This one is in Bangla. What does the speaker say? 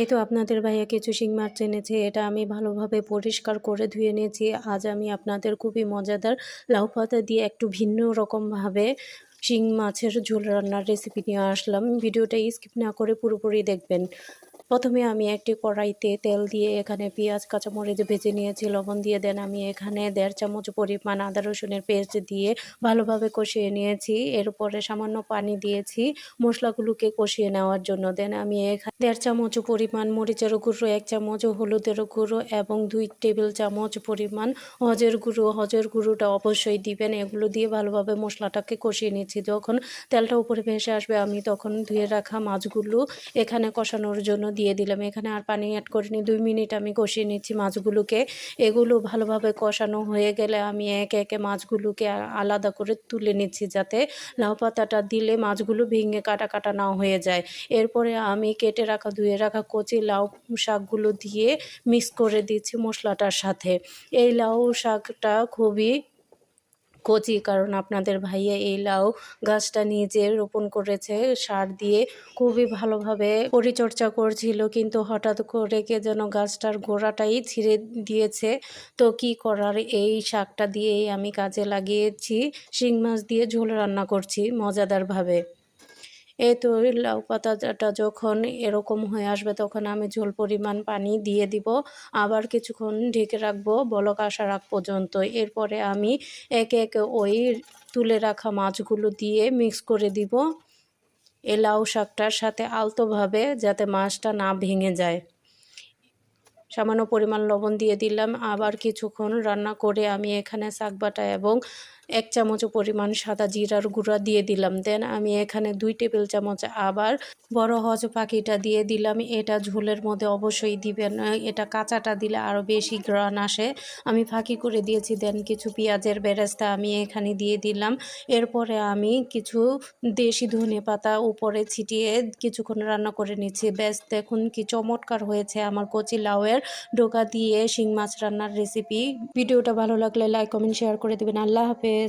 এই তো আপনাদের ভাইয়া কিছু শিং মাছ এনেছে, এটা আমি ভালোভাবে পরিষ্কার করে ধুয়ে নিয়েছি। আজ আমি আপনাদের খুবই মজাদার লাউ পাতা দিয়ে একটু ভিন্ন রকমভাবে শিং মাছের ঝোল রান্নার রেসিপি নিয়ে আসলাম। ভিডিওটা স্কিপ না করে পুরোপুরি দেখবেন। প্রথমে আমি একটি কড়াইতে তেল দিয়ে এখানে পেঁয়াজ, কাঁচামরিচ ভেজে নিয়েছি, লবণ দিয়ে। দেন আমি এখানে দেড় চামচ পরিমাণ আদা রসুনের পেস্ট দিয়ে ভালোভাবে কষিয়ে নিয়েছি। এরপরে সামান্য পানি দিয়েছি মশলাগুলোকে কষিয়ে নেওয়ার জন্য। দেন আমি এখানে দেড় চামচ পরিমাণ মরিচের গুঁড়ো, এক চামচ হলুদের গুঁড়ো এবং দুই টেবিল চামচ পরিমাণ হজের গুঁড়ো। হজের গুঁড়োটা অবশ্যই দিবেন। এগুলো দিয়ে ভালোভাবে মশলাটাকে কষিয়ে নিচ্ছি। যখন তেলটা উপরে ভেসে আসবে, আমি তখন ধুয়ে রাখা মাছগুলো এখানে কষানোর জন্য দিয়ে দিলাম। এখানে আর পানি অ্যাড করিনি। দুই মিনিট আমি কষিয়ে নিচ্ছি মাছগুলোকে। এগুলো ভালোভাবে কষানো হয়ে গেলে আমি একে একে মাছগুলোকে আলাদা করে তুলে নিচ্ছি যাতে লাউ পাতাটা দিলে মাছগুলো ভেঙে কাটা কাটা না হয়ে যায়। এরপরে আমি কেটে রাখা, ধুয়ে রাখা কচি লাউ শাকগুলো দিয়ে মিক্স করে দিচ্ছি মশলাটার সাথে। এই লাউ শাকটা খুবই কচি, কারণ আপনাদের ভাইয়া এই লাউ গাছটা নিজে রোপণ করেছে, সার দিয়ে খুবই ভালোভাবে পরিচর্যা করছিল, কিন্তু হঠাৎ করে কে যেন গাছটার গোড়াটাই ছিঁড়ে দিয়েছে। তো কি করার? এই শাকটা দিয়েই আমি কাজে লাগিয়েছি, শিং মাছ দিয়ে ঝোল রান্না করছি মজাদারভাবে। এই তো লাউ পাতাটা যখন এরকম হয়ে আসবে তখন আমি ঝোল পরিমাণ পানি দিয়ে দিব। আবার কিছুক্ষণ ঢেকে রাখব, বলক আসার আগ পর্যন্ত। এরপরে আমি একে একে ওই তুলে রাখা মাছগুলো দিয়ে মিক্স করে দিব। এ লাউ শাকটার সাথে আলতোভাবে যাতে মাছটা না ভেঙে যায়। সামান্য পরিমাণ লবণ দিয়ে দিলাম। আবার কিছুক্ষণ রান্না করে আমি এখানে শাক বাটা এবং এক চামচ পরিমাণ সাদা জিরার গুঁড়া দিয়ে দিলাম। দেন আমি এখানে দুই টেবিল চামচ আবার বড় হজ পাখিটা দিয়ে দিলাম। এটা ঝোলের মধ্যে অবশ্যই দিবেন। এটা কাঁচাটা দিলে আরও বেশি গ্রান আসে। আমি ফাঁকি করে দিয়েছি। দেন কিছু পেঁয়াজের বেরেস্তা আমি এখানে দিয়ে দিলাম। এরপরে আমি কিছু দেশি ধনে পাতা উপরে ছিটিয়ে কিছুক্ষণ রান্না করে নিচ্ছি। ব্যাস, দেখুন কি চমৎকার হয়েছে আমার কচি লাউয়ের ডোকা দিয়ে শিং মাছ রান্নার রেসিপি ভিডিওটা ভালো লাগলে লাইক কমেন্ট শেয়ার করে দেবেন। আল্লাহ হাফেজ।